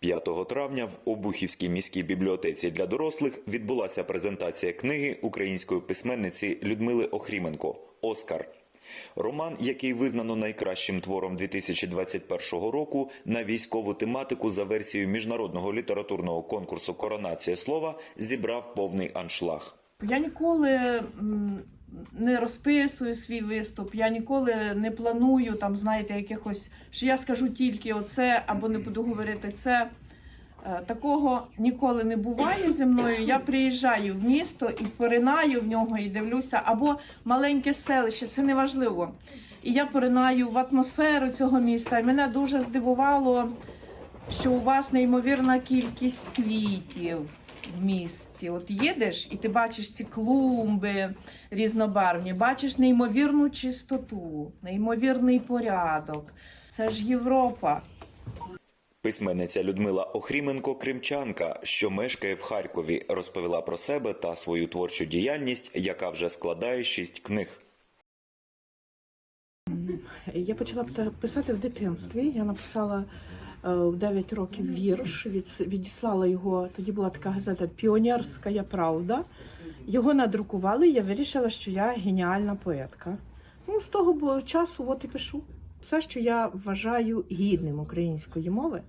5 травня в Обухівській міській бібліотеці для дорослих відбулася презентація книги української письменниці Людмили Охріменко Оскар. Роман, який визнано найкращим твором 2021 року на військову тематику за версією міжнародного літературного конкурсу Коронація слова, зібрав повний аншлаг. Я ніколи не розписую свій виступ, я ніколи не планую там, знаєте, якихось, що я скажу тільки оце або не буду говорити це. Е, Такого ніколи не буває зі мною. Я приїжджаю в місто і поринаю в нього і дивлюся, або маленьке селище, це не важливо. І я поринаю в атмосферу цього міста. І мене дуже здивувало, що у вас неймовірна кількість квітів в місті. От їдеш і ти бачиш ці клумби різнобарвні, бачиш неймовірну чистоту, неймовірний порядок. Це ж Європа. Письменниця Людмила Охріменко Кримчанка, що мешкає в Харкові, розповіла про себе та свою творчу діяльність, яка вже складає шість книг. Я почала писати в дитинстві. Я написала в 9 років вірш, відіслала його. Тоді була така газета Піонерська правда. Його надрукували, і я вирішила, що я геніальна поетка. Ну, з того часу от і пишу. Все, що я вважаю гідним української мови,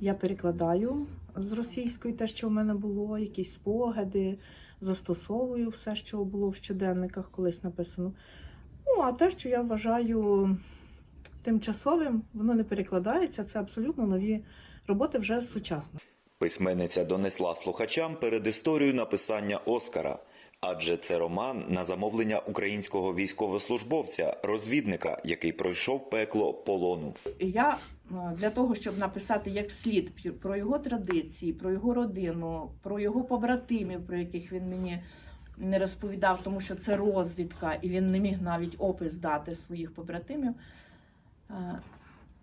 я перекладаю з російської те, що в мене було, якісь спогади, застосовую все, що було в щоденниках колись написано. Ну, а те, що я вважаю тимчасовим, воно не перекладається. Це абсолютно нові роботи вже сучасно. Письменниця донесла слухачам перед історію написання Оскара, адже це роман на замовлення українського військовослужбовця, розвідника, який пройшов пекло полону. Я е, для того, щоб написати як слід про його традиції, про його родину, про його побратимів, про яких він мені не розповідав, тому що це розвідка, і він не міг навіть опис дати своїх побратимів. Е,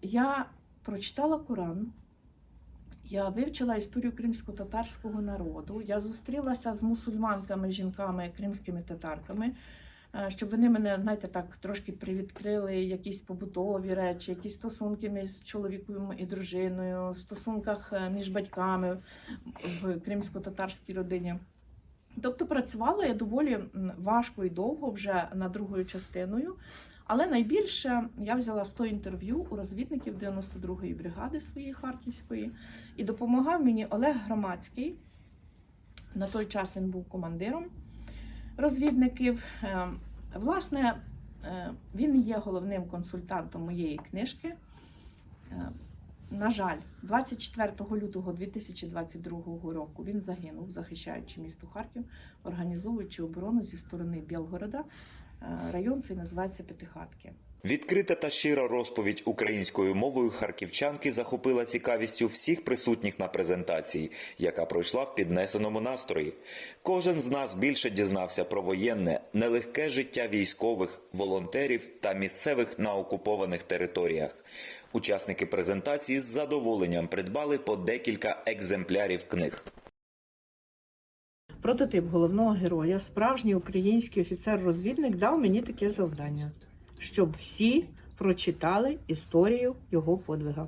Я прочитала Коран. Я вивчила історію кримсько-татарського народу. Я зустрілася з мусульманками, жінками, кримськими татарками, е, щоб вони мене, знаєте, так трошки привідкрили якісь побутові речі, якісь стосунки між чоловіком і дружиною, стосунках е, між батьками в кримсько-татарській родині. Тобто працювала я доволі важко і довго вже над другою частиною. Але найбільше я взяла 100 інтерв'ю у розвідників 92-ї бригади своєї Харківської, і допомагав мені Олег Громадський. На той час він був командиром розвідників. Е, Власне, е, він є головним консультантом моєї книжки. На жаль, 24 лютого 2022 року він загинув, захищаючи місто Харків, організовуючи оборону зі сторони Білгорода. Е, Район цей називається П'ятихатки. Відкрита та щира розповідь українською мовою харківчанки захопила цікавістю всіх присутніх на презентації, яка пройшла в піднесеному настрої. Кожен з нас більше дізнався про воєнне, нелегке життя військових, волонтерів та місцевих на окупованих територіях. Учасники презентації з задоволенням придбали по декілька екземплярів книг. Прототип головного героя, справжній український офіцер-розвідник, дав мені таке завдання, щоб всі прочитали історію його подвига.